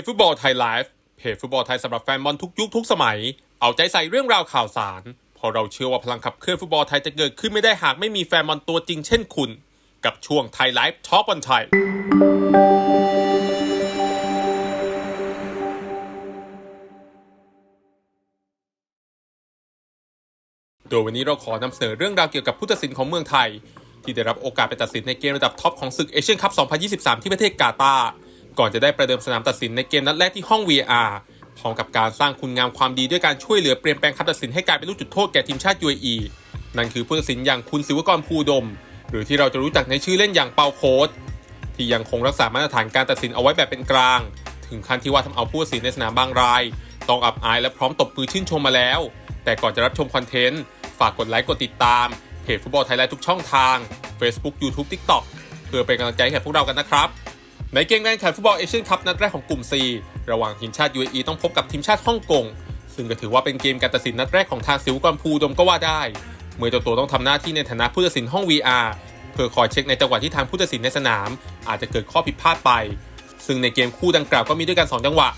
จฟุตบอลไทยไลฟ์เพจฟุตบอลไทยสำหรับแฟนบอลทุกยุคทุกสมัย เอาใจใส่เรื่องราวข่าวสารพราะเราเชื่อว่าพลังขับเคลื่อนฟุตบอลไทยจะเกิดขึ้นไม่ได้หากไม่มีแฟนบอลตัวจริงเช่นคุณ กับช่วงไทยไลฟ์ท็อปบอลไทยโดยวันนี้เราขอนำเสนอเรื่องราวเกี่ยวกับผู้ตัดสินของเมืองไทย ที่ได้รับโอกาสไปตัดสินในเกมระดับท็อปของศึกเอเชียนคัพ 2023 ที่ประเทศกาตาร์ ก่อนจะได้ประเดิมสนามตัดสินในเกมนัดแรกที่ห้อง VR พร้อมกับการสร้างคุณงามความดีด้วยการช่วยเหลือเปลี่ยนแปลงคำตัดสินให้กลายเป็นลูกจุดโทษแก่ทีมชาติ UAE นั่นคือผู้ตัดสินอย่างคุณศิวกรภูดม หรือที่เราจะรู้จักในชื่อเล่นอย่างเปาโค้ดที่ยังคงรักษามาตรฐานการตัดสินเอาไว้แบบเป็นกลาง ถึงขั้นที่ว่าทำเอาผู้ตัดสินในสนามบางราย ต้องอับอายและพร้อมตบมือชื่นชมมาแล้ว แต่ก่อนจะรับชมคอนเทนต์ฝากกดไลค์กดติดตามเพจฟุตบอลไทยไลฟ์ทุกช่องทาง Facebook YouTube TikTok เพื่อเป็นกำลังใจให้พวกเรากันนะครับ ในเกมการแข่งขันฟุตบอลเอเชียนคัพนัดแรกของกลุ่ม C ระหว่างทีมชาติ UAE ต้องพบกับทีมชาติฮ่องกง ซึ่งก็ถือว่าเป็นเกมการตัดสินนัดแรกของทางสิวกรภูดมก็ว่าได้ เมื่อเจ้าตัวต้องทำหน้าที่ในฐานะผู้ตัดสินห้อง VR เพื่อคอยเช็คในจังหวะที่ทางผู้ตัดสินในสนาม อาจจะเกิดข้อผิดพลาดไป ซึ่งในเกมคู่ดังกล่าวก็มีด้วยกันสองจังหวะ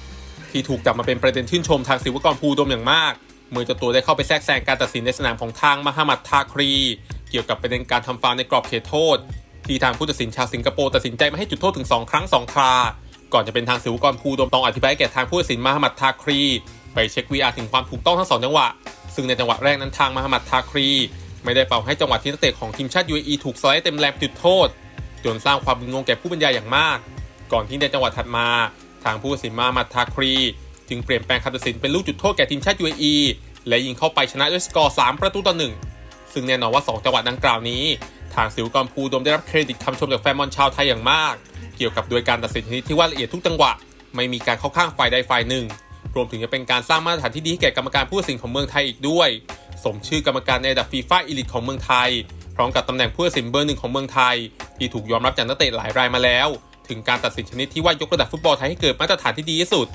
ที่ถูกจับมาเป็นประเด็นชื่นชมทางศิวกรภูดมอย่างมาก เมื่อเจ้าตัวได้เข้าไปแทรกแซงการตัดสินในสนามของทางมหามัดทาครี เกี่ยวกับประเด็นการทำฟาวในกรอบเขตโทษ ที่ทางผู้ตัดสินชาวสิงคโปร์ตัดสินใจไม่ให้จุดโทษถึง 2 ครั้ง 2 ครา ก่อนจะเป็นทางศิวกรภูดมตองอธิบายแก่ทางผู้ตัดสินมหามัดทาครี ไปเช็ค VR ถึงความถูกต้องทั้งสองจังหวะ ซึ่งในจังหวะแรกนั้นทางมหามัดทาครี ไม่ได้เป่าให้จังหวะที่นักเตะของทีมชาติ UAE ถูกสไลด์เต็มแรงจุดโทษ จนสร้างความมึนงงแก่ผู้บรรยายอย่างมาก ก่อนที่ในจังหวะถัดมา ทางผู้ตัดสินมามัดทาครี จึงเปลี่ยนแปลงคำตัดสินเป็นลูกจุดโทษแก่ทีมชาติ UAE และยิงเข้าไปชนะด้วยสกอร์ 3 ประตูต่อหนึ่งซึ่งแน่นอนว่า 2 จังหวะดังกล่าวนี้ ทางสิวกรภูดมได้รับเครดิตคำชมจากแฟนบอลชาวไทยอย่างมาก เกี่ยวกับโดยการตัดสินชนิดที่ว่าละเอียดทุกจังหวะ ไม่มีการเข้าข้างฝ่ายใดฝ่ายหนึ่ง รวมถึงจะเป็นการสร้างมาตรฐานที่ดีให้แก่กรรมการผู้ตัดสินของเมืองไทยอีกด้วย สมชื่อกรรมการในระดับฟีฟ่าอีลิทของเมืองไทย พร้อมกับตำแหน่งผู้ตัดสินเบอร์หนึ่งของเมืองไทย ที่ถูกยอมรับจากนักเตะหลายรายมาแล้ว ถึงการตัดสินชนิดที่ว่ายกระดับฟุตบอลไทยให้เกิดมาตรฐานที่ดีที่สุด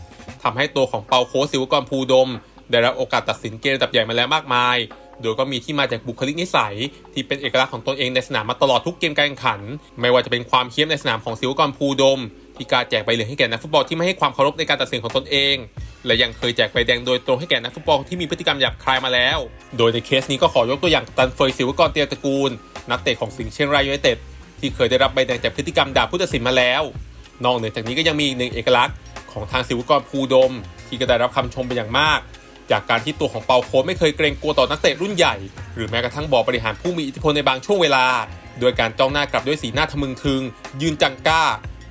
ทำให้ตัวของเปาโคสิวกรภูดม ได้รับโอกาสตัดสินเกมระดับใหญ่มาแล้วมากมาย โดยก็มีที่มาจากบุคลิกนิสัย ที่เป็นเอกลักษณ์ของตนเองในสนามมาตลอดทุกเกมการแข่งขัน ไม่ว่าจะเป็นความเขี้ยมในสนามของสิวกรภูดมที่การแจกใบเหลืองให้แก่นักฟุตบอลที่ไม่ให้ความเคารพในการตัดสินของตนเอง และยังเคยแจกใบแดงโดยตรงให้แก่นักฟุตบอลที่มีพฤติกรรมหยาบคายมาแล้ว โดยในเคสนี้ก็ขอยกตัวอย่างตันเฟยศิวกรเตียตระกูล นักเตะของสิงห์เชียงรายยูไนเต็ดที่เคยได้รับใบแดงจากพฤติกรรมด่าผู้ตัดสินมาแล้ว นอกเหนือจากนี้ก็ยังมีอีกหนึ่งเอกลักษณ์ของทางศิวกรภูดม ที่ก็ได้รับคำชมเป็นอย่างมาก จากการที่ตัวของเปาโค้ไม่เคยเกรงกลัวต่อนักเตะรุ่นใหญ่ หรือแม้กระทั่งบอบริหารผู้มีอิทธิพลในบางช่วงเวลา โดยการจ้องหน้ากลับด้วยสีหน้าทะมึงทึง ยืนจังก้า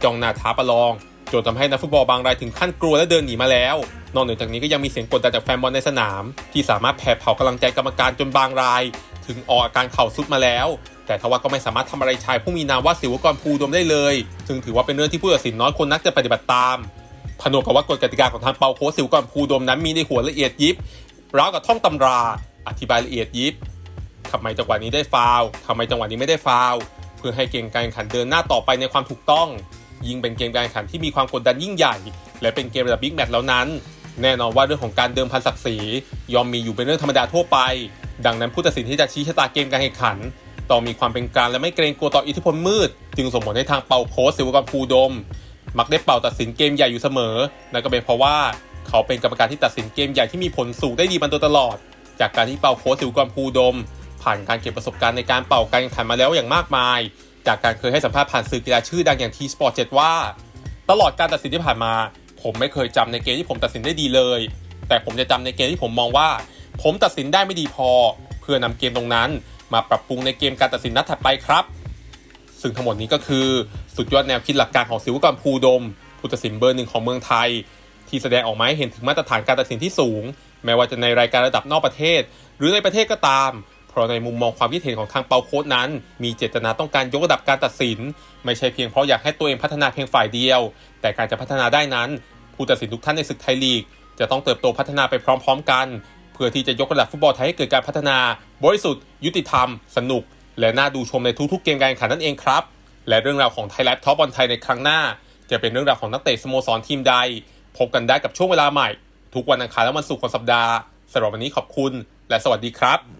จ้องหน้าท้าประลอง จนทำให้นักฟุตบอลบางรายถึงขั้นกลัวและเดินหนีมาแล้ว นอกเหนือจากนี้ก็ยังมีเสียงกดดันจากแฟนบอลในสนาม ที่สามารถแผ่เผากำลังใจกรรมการจนบางราย ถึงออกอาการเข่าสุดมาแล้ว แต่ทว่าก็ไม่สามารถทำอะไรชายผู้มีนามว่าศิวกรภูดมได้เลย ซึ่งถือว่าเป็นเรื่องที่ผู้ตัดสินน้อยคนนักจะปฏิบัติตาม ผนวกกับว่ากฎกติกาของทางเปาโคสิวกรภูดมนั้นมีในหัวละเอียดยิบราวกับท่องตำรา อธิบายละเอียดยิบทำไมจังหวะนี้ได้ฟาวทำไมจังหวะนี้ไม่ได้ฟาวเพื่อให้เกมการแข่งขันเดินหน้าต่อไปในความถูกต้อง ยิ่งเป็นเกมการแข่งขันที่มีความกดดันยิ่งใหญ่ และเป็นเกมระดับบิ๊กแมตช์แล้วนั้น แน่นอนว่าเรื่องของการเดิมพันศักดิ์ศรียอมมีอยู่เป็นเรื่องธรรมดาทั่วไป ดังนั้นผู้ตัดสินที่จะชี้ชะตาเกมการแข่งขันต้องมีความเป็นกลางและไม่เกรงกลัวต่ออิทธิพลมืด จึงส่งผลให้ทางเปาโค้ชศิวกรภูดม มักได้เป่าตัดสินเกมใหญ่อยู่เสมอ นั่นก็เป็นเพราะว่าเขาเป็นกรรมการที่ตัดสินเกมใหญ่ที่มีผลสูงได้ดีมาโดยตลอด จากการที่เป่าโค้ชสิวกรภูดม ผ่านการเก็บประสบการณ์ในการเป่าการแข่งขันมาแล้วอย่างมากมาย จากการเคยให้สัมภาษณ์ผ่านสื่อกีฬาชื่อดังอย่างทีสปอร์ตเว่า ตลอดการตัดสินที่ผ่านมา ผมไม่เคยจำในเกมที่ผมตัดสินได้ดีเลย แต่ผมจะจำในเกมที่ผมมองว่า ผมตัดสินได้ไม่ดีพอ เพื่อนำเกมตรงนั้น มาปรับปรุงในเกมการตัดสินนัดถัดไปครับ ซึ่งทั้งหมดนี้ก็คือสุดยอดแนวคิดหลักการของศิวกรภูดม ผู้ตัดสินเบอร์หนึ่งของเมืองไทย ที่แสดงออกมาให้เห็นถึงมาตรฐานการตัดสินที่สูง แม้ว่าจะในรายการระดับนอกประเทศ หรือในประเทศก็ตาม เพราะในมุมมองความคิดเห็นของทางเปาโค้ดนั้น มีเจตนาต้องการยกระดับการตัดสิน ไม่ใช่เพียงเพราะอยากให้ตัวเองพัฒนาเพียงฝ่ายเดียว แต่การจะพัฒนาได้นั้น ผู้ตัดสินทุกท่านในศึกไทยลีก จะต้องเติบโตพัฒนาไปพร้อม ๆ กัน เพื่อที่จะยกระดับฟุตบอลไทยให้เกิดการพัฒนา บริสุทธิ์ ยุติธรรม สนุก และน่าดูชมในทุกๆเกมการแข่งขันนั่นเองครับ และเรื่องราวของไทยแลบท็อปบอลไทยในครั้งหน้า จะเป็นเรื่องราวของนักเตะสโมสรทีมใด พบกันได้กับช่วงเวลาใหม่ ทุกวันอังคารและวันศุกร์ของสัปดาห์สำหรับวันนี้ขอบคุณ และสวัสดีครับ